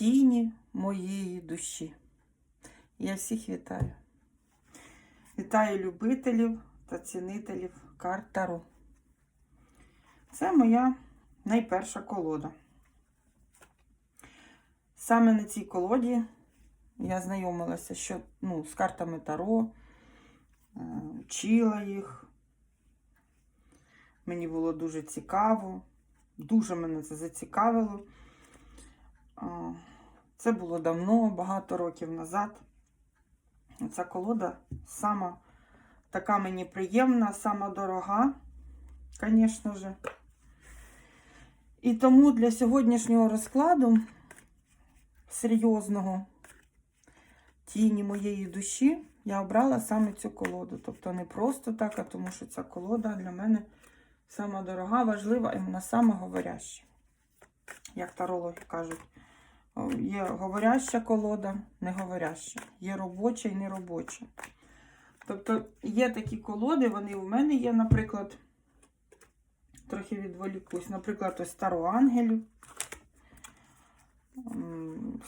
тіні моєї душі. Я всіх вітаю. Вітаю любителів та цінителів карт Таро. Це моя найперша колода. Саме на цій колоді я знайомилася що, ну, з картами Таро, е, вчила їх. Мені було дуже цікаво, дуже мене це зацікавило. Це було давно, багато років назад. Ця колода сама така мені приємна, сама дорога, звісно ж. І тому для сьогоднішнього розкладу серйозного тіні моєї душі я обрала саме цю колоду. Тобто не просто так, а тому що ця колода для мене сама дорога, важлива і вона сама говоряща. Як тарологи кажуть, є говоряща колода, не говоряща, є робоча і не робоча. Тобто є такі колоди, вони у мене є, наприклад, трохи відволікусь, наприклад, ось Стару Ангелю.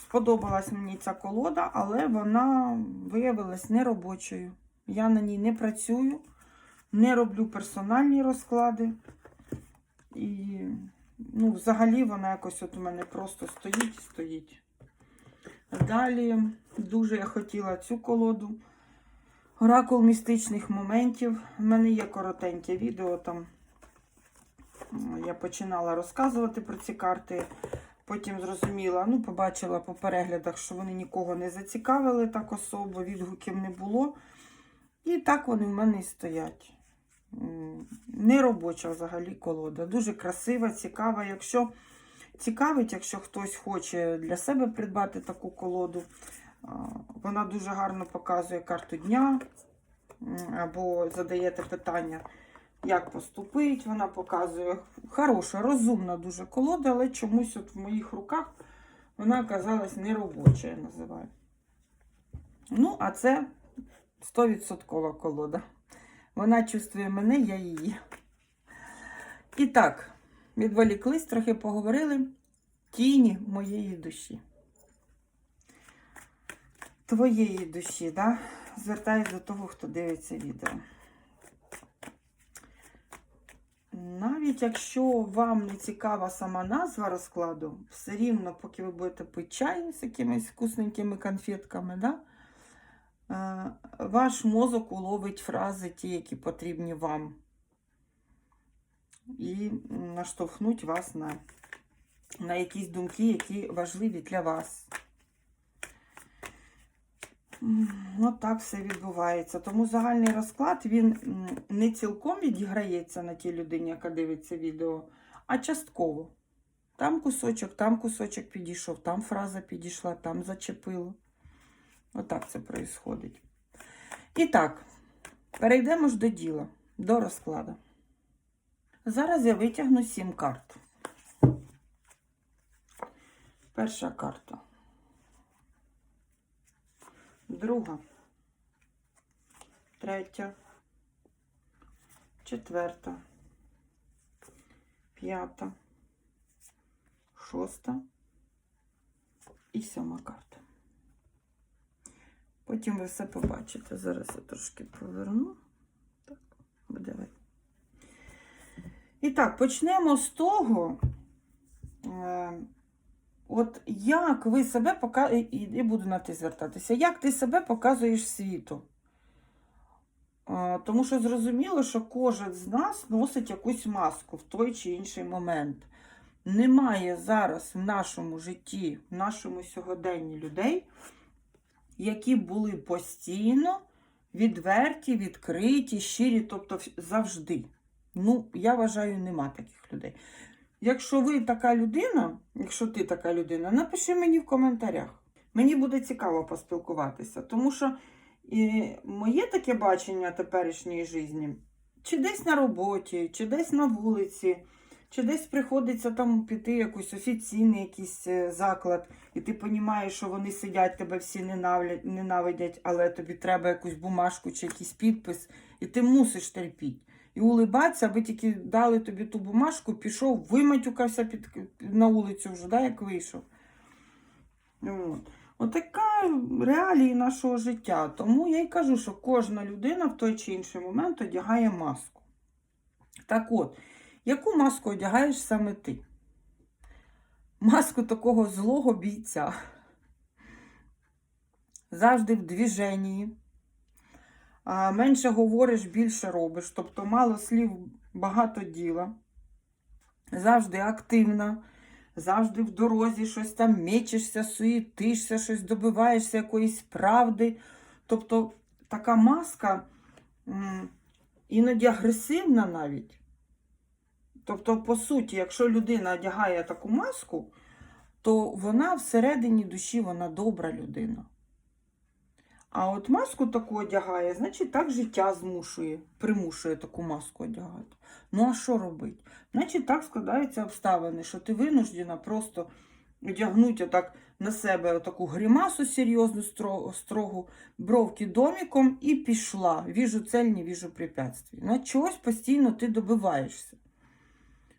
Сподобалась мені ця колода, але вона виявилась неробочою. Я на ній не працюю, не роблю персональні розклади. І, ну, взагалі, вона якось от у мене просто стоїть і стоїть. Далі дуже я хотіла цю колоду. Оракул містичних моментів. У мене є коротеньке відео там. Я починала розказувати про ці карти. Потім зрозуміла, ну, побачила по переглядах, що вони нікого не зацікавили так особо, відгуків не було. І так вони в мене і стоять. Неробоча взагалі колода. Дуже красива, цікава. Якщо цікавить, якщо хтось хоче для себе придбати таку колоду, вона дуже гарно показує карту дня. Або задаєте питання, як поступить. Вона показує хороша, розумна дуже колода, але чомусь от в моїх руках вона оказалась неробоча, я називаю. Ну, а це 100% колода. Вона чувствує мене, я її. І так, відволіклись, трохи поговорили. Тіні моєї душі. Твоєї душі, да? Звертаюсь до того, хто дивиться відео. Навіть якщо вам не цікава сама назва розкладу, все рівно, поки ви будете пити чай з якимись вкусненькими конфетками, да? Е, ваш мозок уловить фрази ті, які потрібні вам. І наштовхнуть вас на, на якісь думки, які важливі для вас. От так все відбувається. Тому загальний розклад він не цілком відіграється на тій людині, яка дивиться відео, а частково. Там кусочок, там кусочок підійшов, там фраза підійшла, там зачепило. Отак це відбувається. І так, перейдемо ж до діла, до розкладу. Зараз я витягну сім карт. Перша карта. Друга. Третя. Четверта. П'ята. Шоста. І сьома карта. Потім ви все побачите. Зараз я трошки поверну. Так, буде. І так, почнемо з того, е, от як ви себе показуєте, і буду на ти звертатися, як ти себе показуєш світу. Е, Тому що зрозуміло, що кожен з нас носить якусь маску в той чи інший момент. Немає зараз в нашому житті, в нашому сьогоденні людей, які були постійно відверті, відкриті, щирі, тобто завжди. Ну, я вважаю, нема таких людей. Якщо ви така людина, якщо ти така людина, напиши мені в коментарях. Мені буде цікаво поспілкуватися, тому що і моє таке бачення теперішньої житті, чи десь на роботі, чи десь на вулиці, чи десь приходиться там піти якийсь офіційний якийсь е, заклад, і ти розумієш, що вони сидять, тебе всі ненавидять, але тобі треба якусь бумажку чи якийсь підпис, і ти мусиш терпіти. І улибатися, аби тільки дали тобі ту бумажку, пішов, виматюкався під, на вулицю вже, да, як вийшов. От. Реалії нашого життя. Тому я й кажу, що кожна людина в той чи інший момент одягає маску. Так от, яку маску одягаєш саме ти? Маску такого злого бійця. Завжди в движенні. Менше говориш, більше робиш. Тобто мало слів, багато діла. Завжди активна, завжди в дорозі щось там мечешся, суєтишся, щось добиваєшся якоїсь правди. Тобто така маска іноді агресивна навіть. Тобто, по суті, якщо людина одягає таку маску, то вона всередині душі вона добра людина. А от маску таку одягає, значить так життя змушує, примушує таку маску одягати. Ну а що робити? Значить, так складаються обставини, що ти винуждена просто одягнути отак на себе таку гримасу серйозну, строгу, бровки доміком і пішла. Віжу цель, не віжу препятствий. На чогось постійно ти добиваєшся.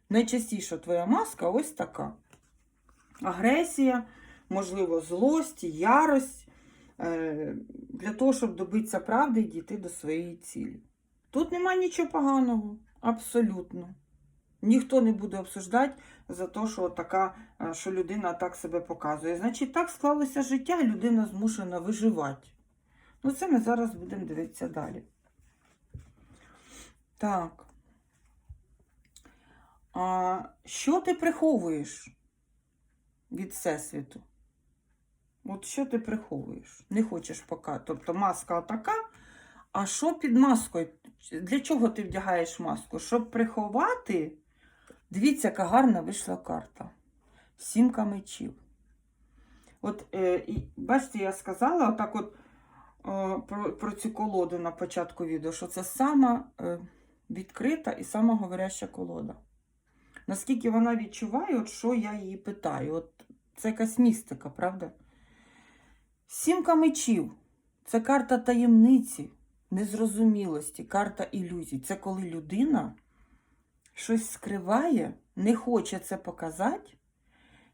Найчастіше твоя маска ось така. Агресія, можливо, злость, ярость е, для того, щоб добитися правди і дійти до своєї цілі. Тут немає нічого поганого, абсолютно. Ніхто не буде обсуждати за те, що, така, е, що людина так себе показує. Значить, так склалося життя, людина змушена виживати. Ну, це ми зараз будемо дивитися далі. Так. А, що ти приховуєш від Всесвіту? От що ти приховуєш? Не хочеш показати. Тобто маска така. А що під маскою? Для чого ти вдягаєш маску? Щоб приховати. Дивіться, яка гарна вийшла карта. Сімка мечів. От, е, бачите, я сказала отак от е, про, про цю колоду на початку відео, що це сама е, відкрита і сама говоряща колода. Наскільки вона відчуває, от що я її питаю. От це якась містика, правда? Сімка мечів це карта таємниці, незрозумілості, карта ілюзій. Це коли людина щось скриває, не хоче це показати,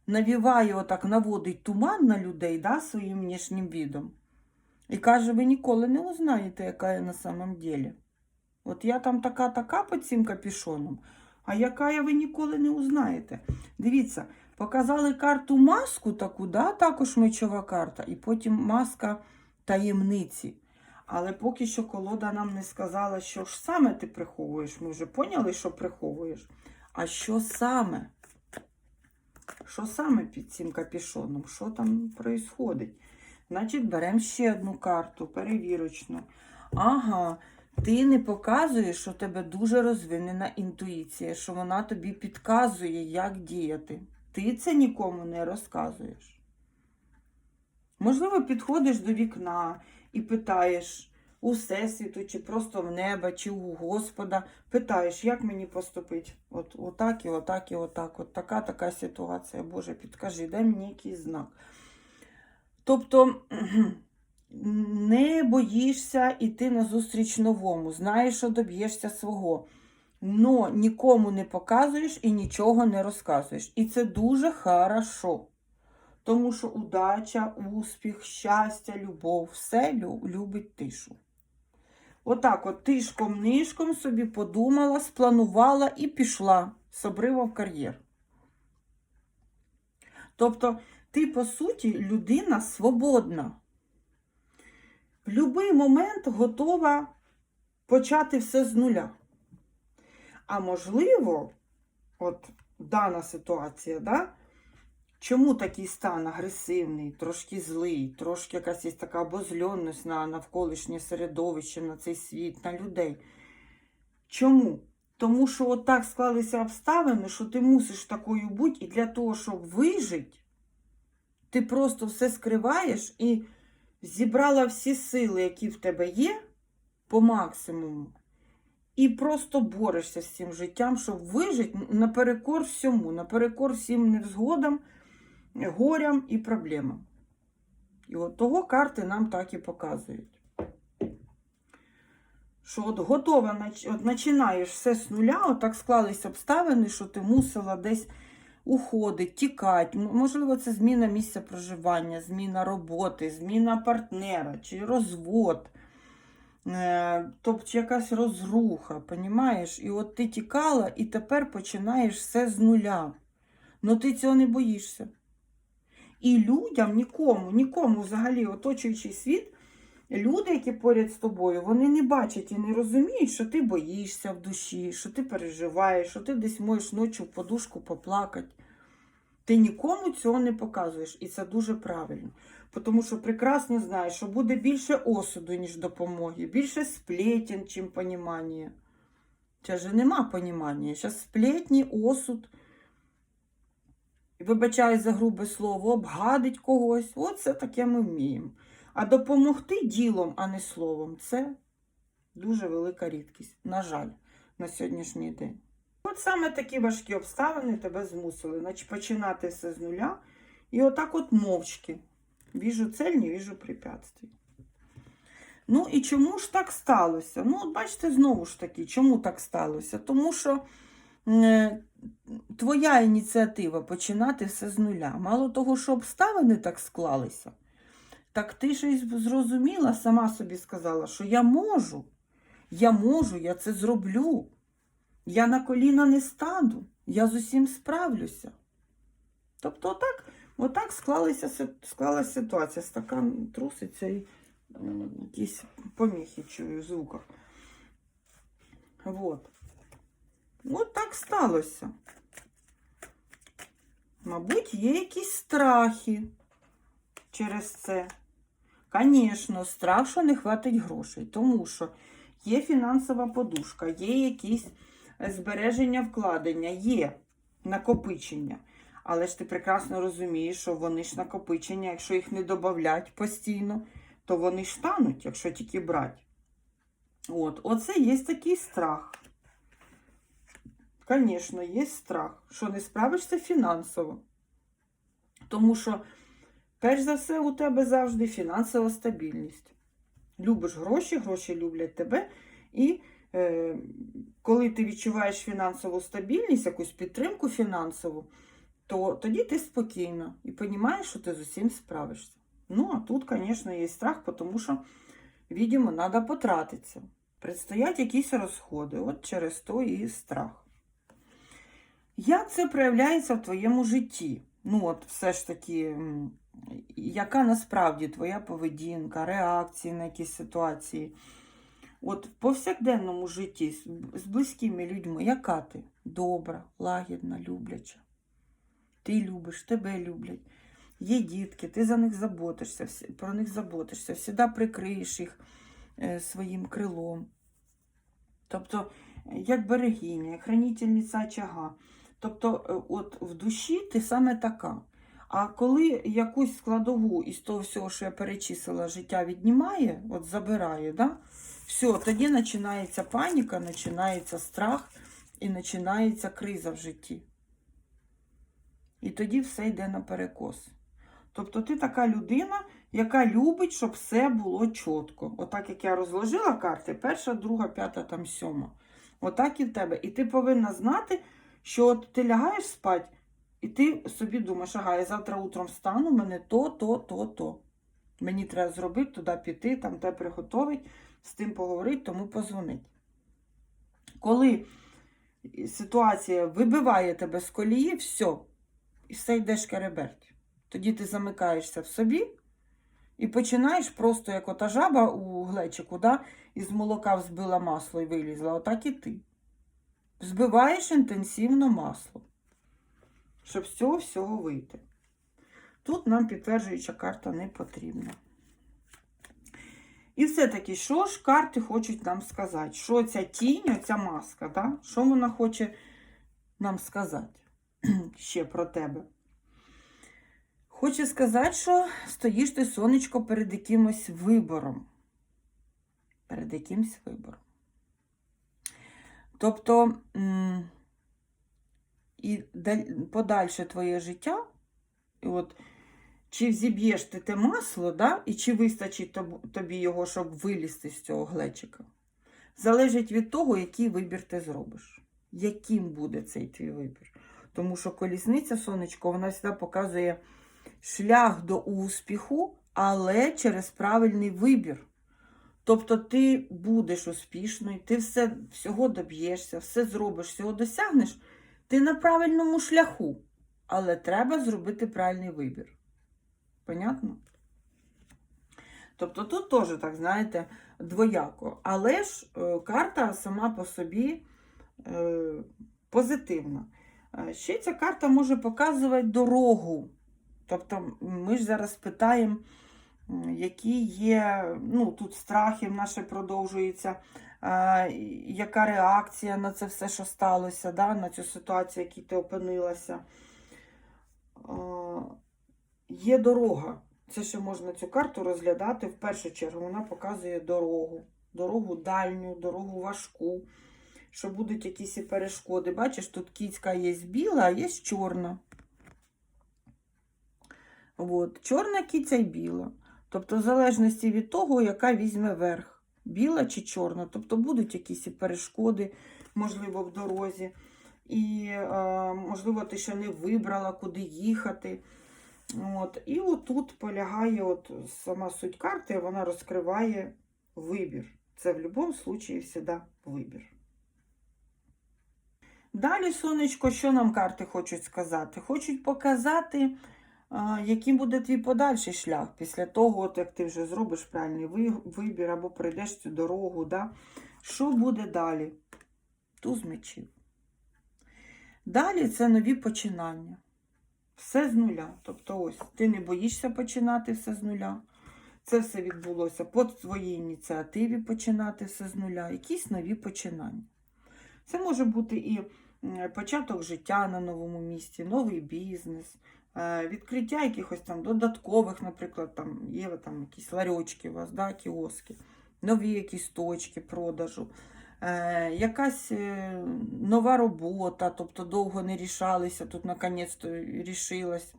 навіває отак, наводить туман на людей да, своїм внешнім відом. І каже, ви ніколи не узнаєте, яка я на самом деле. От я там така-така під цим капюшоном, а яка я ви ніколи не узнаєте. Дивіться, показали карту маску таку, да, також мечова карта, і потім маска таємниці. Але поки що колода нам не сказала, що ж саме ти приховуєш. Ми вже поняли, що приховуєш. А що саме? Що саме під цим капюшоном? Що там відбувається? Значить, беремо ще одну карту, перевірочну. Ага, ти не показуєш, що у тебе дуже розвинена інтуїція, що вона тобі підказує, як діяти. Ти це нікому не розказуєш. Можливо, підходиш до вікна і питаєш у Всесвіту, чи просто в небо, чи у Господа, питаєш, як мені поступити? От, отак і отак і отак. От така така ситуація. Боже, підкажи, дай мені якийсь знак. Тобто не боїшся йти назустріч новому, знаєш, що доб'єшся свого. Но нікому не показуєш і нічого не розказуєш. І це дуже хорошо. Тому що удача, успіх, щастя, любов, все любить тишу. Отак от тишком-нишком собі подумала, спланувала і пішла з обрива в кар'єр. Тобто, ти, по суті, людина свободна. Будь-який момент готова почати все з нуля. А можливо, от дана ситуація, да? чому такий стан агресивний, трошки злий, трошки якась є така обозльонність на навколишнє середовище, на цей світ, на людей. Чому? Тому що от так склалися обставини, що ти мусиш такою бути, і для того, щоб вижити, ти просто все скриваєш і зібрала всі сили, які в тебе є, по максимуму, і просто борешся з цим життям, щоб вижити наперекор всьому, наперекор всім невзгодам, горям і проблемам. І от того карти нам так і показують. Що от готова, от починаєш все з нуля, от так склались обставини, що ти мусила десь уходить, тікать. Можливо, це зміна місця проживання, зміна роботи, зміна партнера чи розвод. Е, Тобто якась розруха, понімаєш? І от ти тікала, і тепер починаєш все з нуля. Ну ти цього не боїшся. І людям, нікому, нікому взагалі оточуючий світ, люди, які поряд з тобою, вони не бачать і не розуміють, що ти боїшся в душі, що ти переживаєш, що ти десь можеш ночі в подушку поплакати. Ти нікому цього не показуєш, і це дуже правильно. Тому що прекрасно знаєш, що буде більше осуду, ніж допомоги, більше сплетен, чим понімання. Це ж нема понімання. Зараз сплетні, осуд. Вибачаю за грубе слово, обгадить когось. От це таке ми вміємо. А допомогти ділом, а не словом, це дуже велика рідкість. На жаль, на сьогоднішній день. От саме такі важкі обставини тебе змусили. Значить, починати все з нуля. І отак от мовчки. Віжу цель, не віжу препятствий. Ну і чому ж так сталося? Ну, от бачите, знову ж таки, чому так сталося? Тому що е, твоя ініціатива починати все з нуля. Мало того, що обставини так склалися, так ти ж зрозуміла, сама собі сказала, що я можу, я можу, я це зроблю. Я на коліна не стану, я з усім справлюся. Тобто, отак, отак склалася, склалася ситуація. Стакан труситься і якісь поміхи чую в звуках. Вот. От так сталося. Мабуть, є якісь страхи через це. Звісно, страх, що не хватить грошей, тому що є фінансова подушка, є якісь е, збереження вкладення, є накопичення. Але ж ти прекрасно розумієш, що вони ж накопичення, якщо їх не додавати постійно, то вони ж стануть, якщо тільки брати. От, оце є такий страх. Звісно, є страх, що не справишся фінансово. Тому що, перш за все, у тебе завжди фінансова стабільність. Любиш гроші, гроші люблять тебе. І е, коли ти відчуваєш фінансову стабільність, якусь підтримку фінансову, то тоді ти спокійна і розумієш, що ти з усім справишся. Ну, а тут, звісно, є страх, тому що, видимо, треба потратитися. Предстоять якісь розходи, от через то і страх. Як це проявляється в твоєму житті? Ну, от все ж таки, яка насправді твоя поведінка, реакції на якісь ситуації? От в повсякденному житті з, близькими людьми, яка ти? Добра, лагідна, любляча. Ти любиш, тебе люблять. Є дітки, ти за них заботишся, про них заботишся, завжди прикриєш їх е, своїм крилом. Тобто, як берегиня, як хранительниця очага. Тобто, е, от в душі ти саме така. А коли якусь складову із того всього, що я перечислила, життя віднімає, от забирає, да? все, тоді починається паніка, починається страх і починається криза в житті. І тоді все йде наперекос. Тобто ти така людина, яка любить, щоб все було чітко. Отак, як я розложила карти, перша, друга, п'ята, там сьома. Отак і в тебе. І ти повинна знати, що от ти лягаєш спати, і ти собі думаєш, ага, я завтра утром встану, мене то, то, то, то. Мені треба зробити, туди піти, там те приготовить, з тим поговорити, тому позвонить. Коли ситуація вибиває тебе з колії, все, і все йдеш кереберть. Тоді ти замикаєшся в собі і починаєш просто, як ота жаба у глечику, да, із молока взбила масло і вилізла, отак і ти. Взбиваєш інтенсивно масло, щоб з цього всього вийти. Тут нам підтверджуюча карта не потрібна. І все-таки, що ж карти хочуть нам сказати? Що ця тінь, оця маска, да? що вона хоче нам сказати ще про тебе? Хоче сказати, що стоїш ти, сонечко, перед якимось вибором. Перед якимсь вибором. Тобто, і подальше твоє життя, і от, чи взіб'єш ти те масло, да, і чи вистачить тобі його, щоб вилізти з цього глечика, залежить від того, який вибір ти зробиш. Яким буде цей твій вибір. Тому що колісниця сонечко, вона завжди показує шлях до успіху, але через правильний вибір. Тобто ти будеш успішною, ти все, всього доб'єшся, все зробиш, всього досягнеш, ти на правильному шляху, але треба зробити правильний вибір. Понятно? Тобто тут теж, так знаєте, двояко. Але ж е, карта сама по собі е, позитивна. Е, Ще ця карта може показувати дорогу. Тобто ми ж зараз питаємо, які є, ну, тут страхи наші продовжуються, е, яка реакція на це все, що сталося, да, на цю ситуацію, в якій ти опинилася. Є дорога. Це ще можна цю карту розглядати в першу чергу. Вона показує дорогу, дорогу дальню, дорогу важку, що будуть якісь і перешкоди. Бачиш, тут кіцька є біла, а є чорна. От. Чорна кіця і біла. Тобто, в залежності від того, яка візьме верх, біла чи чорна. Тобто будуть якісь перешкоди, можливо, в дорозі. І, е, можливо, ти ще не вибрала, куди їхати. От. І отут полягає от сама суть карти, вона розкриває вибір. Це в будь-якому випадку завжди вибір. Далі, сонечко, що нам карти хочуть сказати? Хочуть показати, яким буде твій подальший шлях після того, от як ти вже зробиш правильний вибір або пройдеш цю дорогу. Да? Що буде далі? Туз мечів. Далі це нові починання. Все з нуля. Тобто, ось ти не боїшся починати все з нуля. Це все відбулося по твоїй ініціативі починати все з нуля. Якісь нові починання. Це може бути і початок життя на новому місці, новий бізнес, відкриття якихось там додаткових, наприклад, там є там якісь ларьочки у вас, да, кіоски, нові якісь точки продажу. Е, якась е, нова робота, тобто довго не рішалися, тут наконець-то рішилась.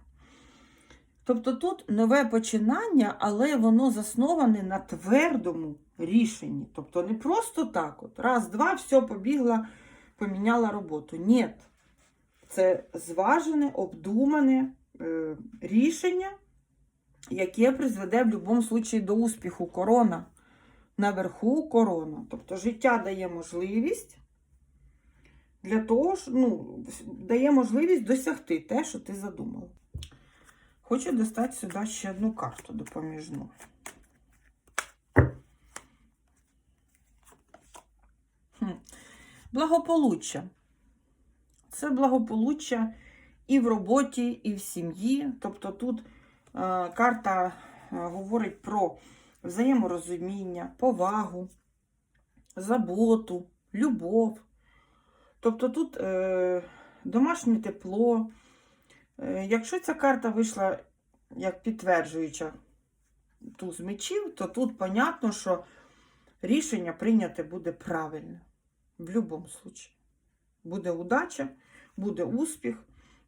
Тобто тут нове починання, але воно засноване на твердому рішенні. Тобто не просто так, от раз, два, все, побігла, поміняла роботу. Ні. Це зважене, обдумане е, рішення, яке призведе в будь-якому випадку до успіху. Корона. Наверху корона. Тобто життя дає можливість для того, ну, дає можливість досягти те, що ти задумала. Хочу достати сюди ще одну карту допоміжну. Благополуччя. Це благополуччя і в роботі, і в сім'ї. Тобто тут е, карта е, говорить про взаєморозуміння, повагу, заботу, любов. Тобто тут е, домашнє тепло. Е, якщо ця карта вийшла як підтверджуюча туз мечів, то тут понятно, що рішення прийняте буде правильне. В будь-якому випадку. Буде удача, буде успіх.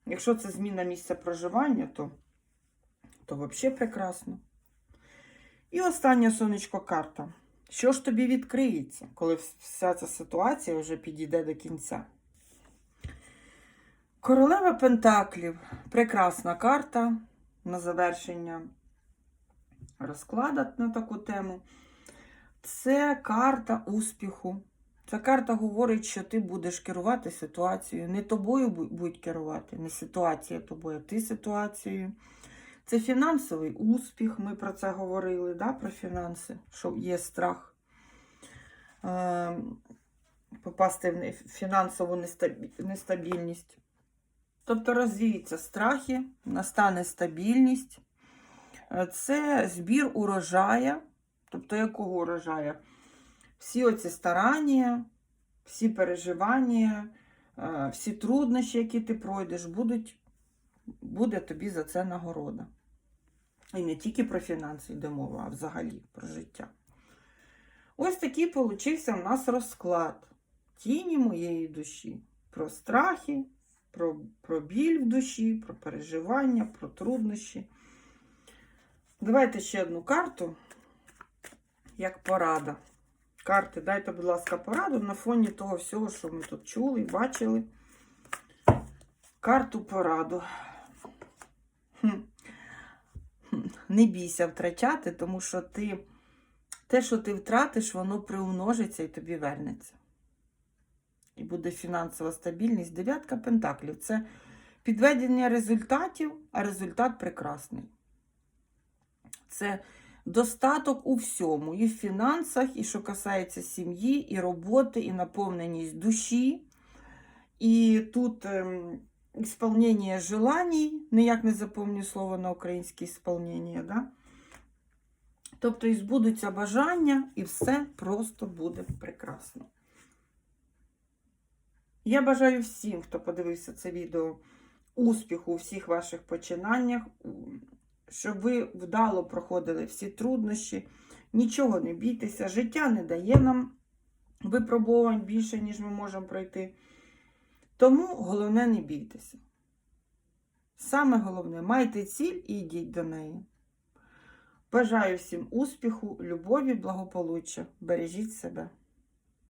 Якщо це зміна місця проживання, то, то взагалі прекрасно. І остання сонечко карта. Що ж тобі відкриється, коли вся ця ситуація вже підійде до кінця? Королева Пентаклів. Прекрасна карта на завершення розкладу на таку тему. Це карта успіху. Ця карта говорить, що ти будеш керувати ситуацією. Не тобою будуть керувати, не ситуація тобою, а ти ситуацією. Це фінансовий успіх, ми про це говорили, да, про фінанси, що є страх е, попасти в фінансову нестабільність. Тобто розвіються страхи, настане стабільність. Це збір урожая, тобто якого урожая? Всі оці старання, всі переживання, всі труднощі, які ти пройдеш, будуть, буде тобі за це нагорода. І не тільки про фінанси йде мова, а взагалі про життя. Ось такий получився в нас розклад тіні моєї душі. Про страхи, про, про біль в душі, про переживання, про труднощі. Давайте ще одну карту, як порада. Карти, дайте, будь ласка, пораду на фоні того всього, що ми тут чули і бачили. Карту пораду. Не бійся втрачати, тому що ти те, що ти втратиш, воно приумножиться і тобі вернеться. І буде фінансова стабільність. Дев'ятка пентаклів це підведення результатів, а результат прекрасний. Це достаток у всьому, і в фінансах, і що касається сім'ї, і роботи, і наповненість душі. І тут ем, ісполнення желаній, ніяк не запомню слово на українське ісполнення, да? Тобто і збудуться бажання, і все просто буде прекрасно. Я бажаю всім, хто подивився це відео, успіху у всіх ваших починаннях, щоб ви вдало проходили всі труднощі, нічого не бійтеся, життя не дає нам випробувань більше, ніж ми можемо пройти. Тому головне не бійтеся. Саме головне, майте ціль і йдіть до неї. Бажаю всім успіху, любові, благополуччя. Бережіть себе.